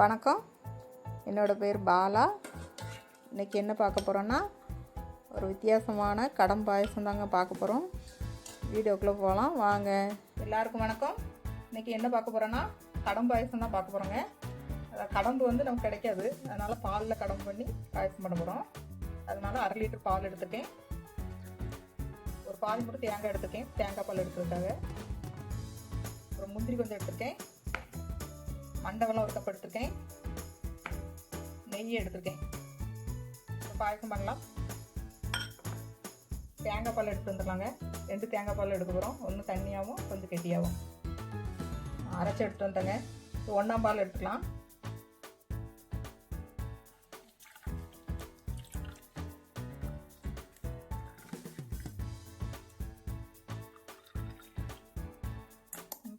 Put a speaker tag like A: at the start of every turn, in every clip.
A: வணக்கம். என்னோடய பேர் பாலா. இன்றைக்கி என்ன பார்க்க போகிறோன்னா ஒரு வித்தியாசமான கடம் பாயசம் தாங்க பார்க்க போகிறோம் வீடியோக்குள்ளே போகலாம் வாங்க. எல்லாருக்கும் வணக்கம். இன்றைக்கி என்ன பார்க்க போகிறோன்னா கடம் பாயசம் தான் பார்க்க போகிறோங்க கடம்பு வந்து நமக்கு கிடைக்காது. அதனால் பாலில் கடம்பு பண்ணி பாயசம் பண்ண போகிறோம் அதனால் அரை லிட்டர் பால் எடுத்துட்டேன். ஒரு பால் மட்டும் தேங்காய் எடுத்துக்கேன் தேங்காய் பால் எடுத்துருக்காங்க ஒரு முந்திரி கொஞ்சம் எடுத்துருக்கேன் மண்டவெல்லாம் ஒரு கப் எடுத்துருக்கேன் நெய் எடுத்திருக்கேன். பாயசம் பண்ணலாம். தேங்காய் பால் எடுத்து வந்துடலாங்க. ரெண்டு தேங்காய் பால் எடுக்க போகிறோம் ஒன்று தண்ணியாகவும் கொஞ்சம் கெட்டியாகவும் அரைச்சி எடுத்து வந்தேங்க ஒன்றாம் பால் எடுத்துக்கலாம்.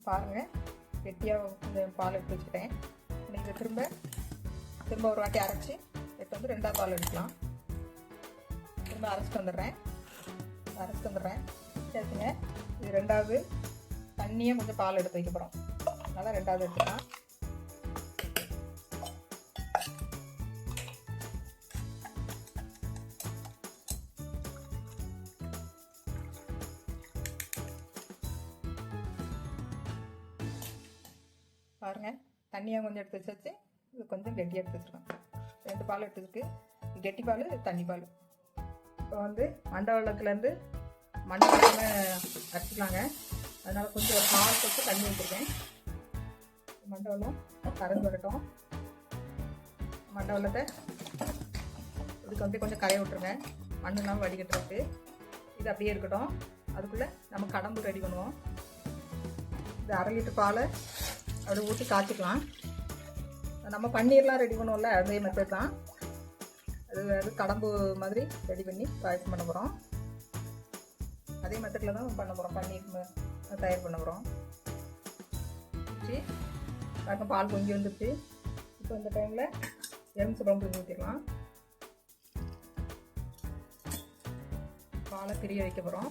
A: பாருங்கள் கெட்டியாக கொஞ்சம் பால் எடுத்து வச்சுட்டேன் நீங்கள் திரும்ப திரும்ப ஒரு வாட்டி அரைச்சி எடுத்து வந்து ரெண்டாவது பால் எடுக்கலாம். திரும்ப அரைச்சிட்டு வந்துடுறேன். அரைச்சிட்டு வந்துடுறேன். சேர்த்துங்க. இது ரெண்டாவது தண்ணியே கொஞ்சம் பால் எடுத்து வைக்க போகிறோம் அதனால் ரெண்டாவது எடுத்துக்கலாம். பாருங்கள் தண்ணியாக கொஞ்சம் எடுத்து வச்சாச்சு. இது கொஞ்சம் கெட்டியாக எடுத்து வச்சுருக்கோம். ரெண்டு பால் எடுத்துருக்கு. கெட்டி பால் தண்ணி பால். இப்போ வந்து மண்டை வெள்ளத்துலேருந்து மண்டை அரைச்சிக்கலாங்க. அதனால் கொஞ்சம் ஒரு பால் வச்சு தண்ணி வச்சுருக்கேன் மண்டை வெள்ளம் கறந்து வரட்டும். மண்டை வெள்ளத்தை இதுக்கு வந்து கொஞ்சம் கரைய விட்ருங்க மண்ணெல்லாம் வடிகட்டுறதுக்கு இது அப்படியே இருக்கட்டும். அதுக்குள்ளே நம்ம கடம்பு ரெடி பண்ணுவோம். இது அரை லிட்டர் பாலை அப்படி ஊற்றி காய்ச்சிக்கலாம். நம்ம பன்னீர்லாம் ரெடி பண்ணுவோம்ல அதே மெத்தட் தான். அது அது கடம்பு மாதிரி ரெடி பண்ணி பாயசம் பண்ண போகிறோம் அதே மெத்தடில் தான் பண்ண போகிறோம் பன்னீர் தயார் பண்ண போகிறோம் வச்சு பாருங்க பால் பொங்கி வந்துருச்சு. இப்போ இந்த டைமில் எலுமிச்சம்பழம் பொங்கி ஊற்றிடலாம் பாலை பிரிய வைக்க போகிறோம்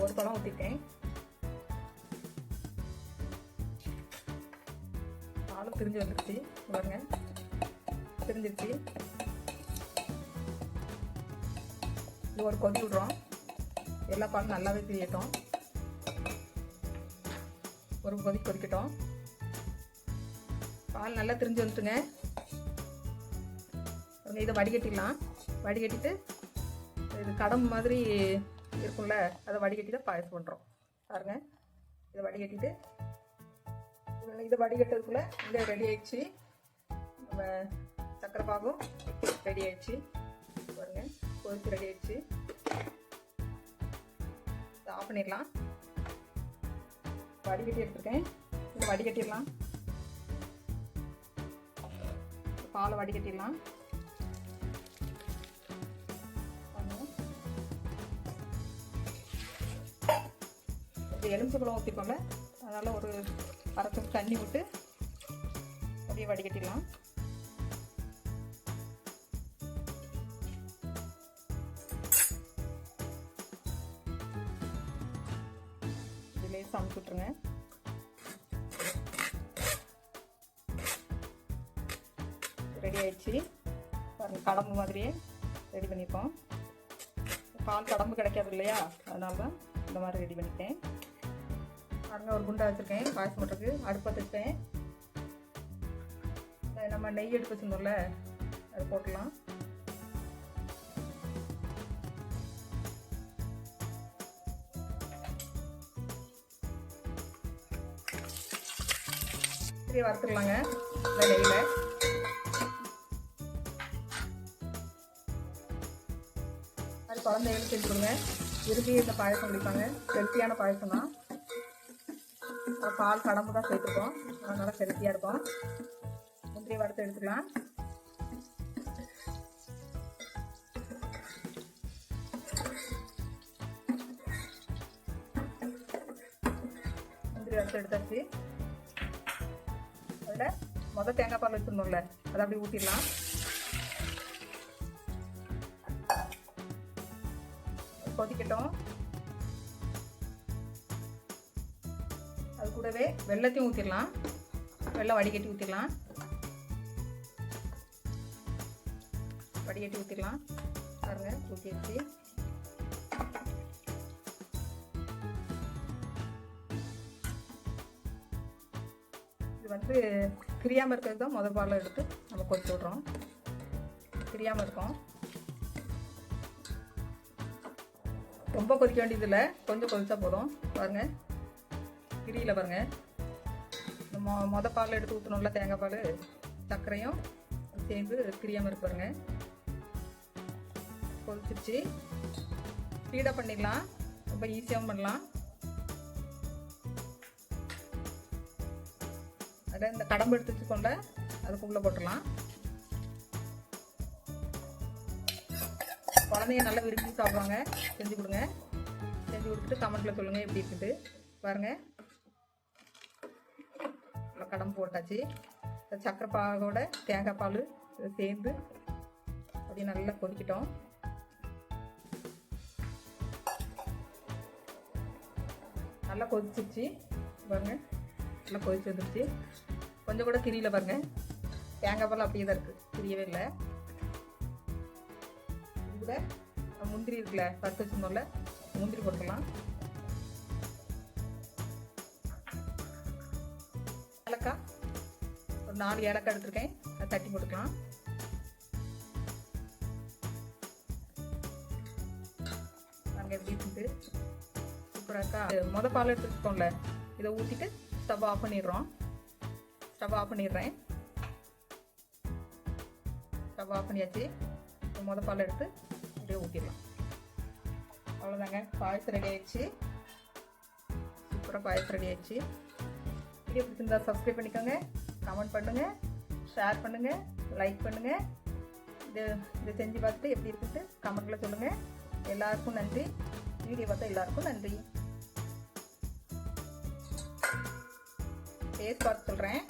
A: ஒரு பழம் ஊற்றிட்டேன் பாலும் பிரிஞ்சு வந்துருச்சு. பாருங்க. பிரிஞ்சிருச்சு. இது ஒரு கொதி விடுறோம். எல்லா பாலும் நல்லாவே பிரியட்டும். ஒரு கொதி கொதிக்கட்டும். பால் நல்லா திரிஞ்சு வந்துட்டுங்க இதை வடிகட்டிடலாம். வடிகட்டிட்டு இது கடம்பு மாதிரி இருக்கும்ல அதை வடிகட்டி தான் பாயசம் பண்ணுறோம் பாருங்க இதை வடிகட்டிட்டு இதை வடிகட்டதுக்குள்ளே இங்கே ரெடி ஆயிடுச்சு. நம்ம சக்கரை பாகும் ரெடி ஆயிடுச்சு. பாருங்க கொதிச்சு ரெடி ஆயிடுச்சு. இதை ஆஃப் பண்ணிடலாம். வடிகட்டி எடுத்துருக்கேன். இதை வடிகட்டிடலாம். பாலை வடிகட்டிடலாம். இது எலுமிச்சம்பழம் ஊற்றிக்கோங்க அதனால் ஒரு அரை கப் தண்ணி விட்டு அப்படியே வடிகட்டிடலாம். இதிலே சமைச்சு விட்ருங்க ரெடி ஆயிடுச்சு. பாருங்க கடம்பு மாதிரியே ரெடி பண்ணியிருக்கோம் பால் கடம்பு கிடைக்காது இல்லையா? அதனால தான் இந்த மாதிரி ரெடி பண்ணிட்டேன். பாருங்க ஒரு குண்டா வச்சுருக்கேன். பாயசம் பண்ணுறதுக்கு அடுப்பை வச்சுட்டேன் நம்ம நெய் எடுத்து வச்சுருந்தோம்ல அது போட்டுடலாம். சரி வறுத்துடலாங்க இந்த நெய்யில். அது குழந்தைகளுக்கு செஞ்சு கொடுங்க. விரும்பி இந்த பாயசம் குடிப்பாங்க. ஹெல்த்தியான பாயசம் தான் பால் கடம்பு தான் சேர்த்துருக்கோம் அதனால ஹெல்த்தியாக இருக்கும். முந்திரி வறுத்து எடுத்துக்கலாம். முந்திரி வறுத்து எடுத்தாச்சு. அதில் மொதல் தேங்காய் பால் வச்சுருந்தோம்ல அதை அப்படியே ஊற்றிடலாம் கொதிக்கட்டும். கூடவே வெள்ளத்தையும் ஊற்றிடலாம் வெள்ளம் வடிகட்டி ஊற்றிடலாம் வடிகட்டி ஊற்றிடலாம் பாருங்க ஊற்றி இது வந்து கிரியாமல் இருக்கிறது தான் முதல் பாலில் எடுத்து நம்ம கொதிச்சு விட்றோம். கிரியாமல் இருக்கோம். ரொம்ப கொதிக்க வேண்டியதில்லை. கொஞ்சம் கொதிச்சா போதும். பாருங்க. கிரியில் பாருங்க. மொ மொத பாலில் எடுத்து ஊற்றணும்ல தேங்காய் பால் சர்க்கரையும் சேர்ந்து கிரியாமல் இருப்பாருங்க கொதிச்சிருச்சு. ஸ்பீடாக பண்ணிடலாம். ரொம்ப ஈஸியாகவும் பண்ணலாம். அதை இந்த கடம்பு எடுத்து வச்சுக்கொண்ட அதுக்குள்ளே போட்டுடலாம். குழந்தைங்க நல்லா விரும்பி சாப்பிடுவாங்க. செஞ்சு கொடுங்க. செஞ்சு கொடுத்துட்டு கமெண்ட்டில் சொல்லுங்கள் எப்படி இருக்குது பாருங்கள் கடம் கடம்பு போட்டாச்சு. சக்கரை பாகோட தேங்காய் பால் சேர்ந்து அப்படியே நல்லா கொதிக்கிட்டோம். நல்லா கொதிச்சிருச்சு. பாருங்க நல்லா கொதிச்சு வந்துருச்சு. கொஞ்சம் கூட திரியல பாருங்க. தேங்காய் பால் அப்படியே தான் இருக்குது கிரியவே இல்லை. இதில் முந்திரி இருக்குல்ல பத்து வச்சுருந்தோம்ல முந்திரி போட்டுக்கலாம். ஒரு நாலு ஏலக்காய் எடுத்திருக்கேன். அதை தட்டி போட்டுக்கலாம். நாங்கள் எப்படி இருக்குது. சூப்பராக்கா முத பால் எடுத்துருக்கோம்ல இதை ஊற்றிட்டு ஸ்டவ் ஆஃப் பண்ணிடுறோம். ஸ்டவ் ஆஃப் பண்ணிடுறேன். ஸ்டவ் ஆஃப் பண்ணியாச்சு. மொதல் பால் எடுத்து அப்படியே ஊற்றிடலாம் அவ்வளோதாங்க பாயசம் ரெடி ஆயிடுச்சு. சூப்பராக பாயசம் ரெடி ஆயிடுச்சு. வீடியோ பிடிச்சிருந்தா சப்ஸ்கிரைப் பண்ணிக்கோங்க. கமெண்ட் பண்ணுங்கள் ஷேர் பண்ணுங்கள் லைக் பண்ணுங்கள் இது இதை செஞ்சு பார்த்துட்டு எப்படி இருக்குது கமெண்ட்டில் சொல்லுங்கள் எல்லாருக்கும் நன்றி. வீடியோ பார்த்தா எல்லாருக்கும் நன்றி. டேஸ்ட் பார்த்து சொல்கிறேன்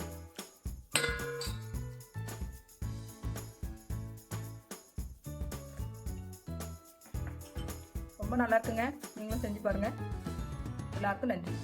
A: ரொம்ப நல்லா இருக்குங்க. நீங்களும் செஞ்சு பாருங்கள் எல்லாருக்கும் நன்றி.